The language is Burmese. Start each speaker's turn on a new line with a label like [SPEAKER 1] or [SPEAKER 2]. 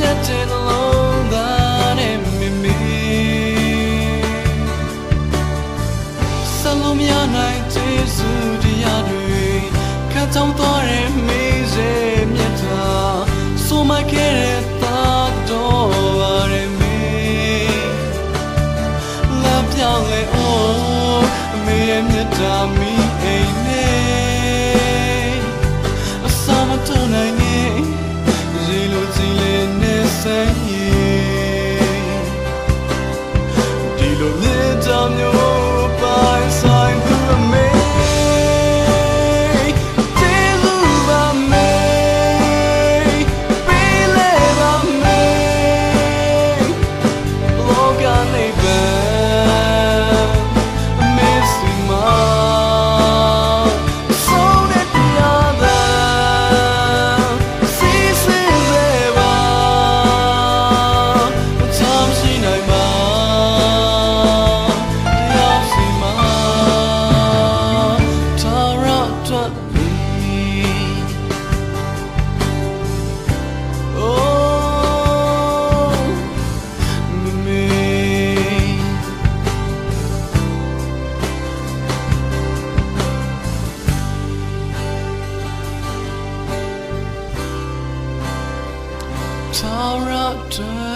[SPEAKER 1] ညက်တဲ့နှလုံးသားနဲ့မိမိဆလုံးမြနိုင်ကျေးဇူးတရားတွေခတ်ချောင်းသွားတဲ့မိစေမြတ်တာဆိုမခဲ့တဲ့သာတော်ပါရမေလာပြောင်းလေ Oh အမေရဲ့မြတ်တာ dark time.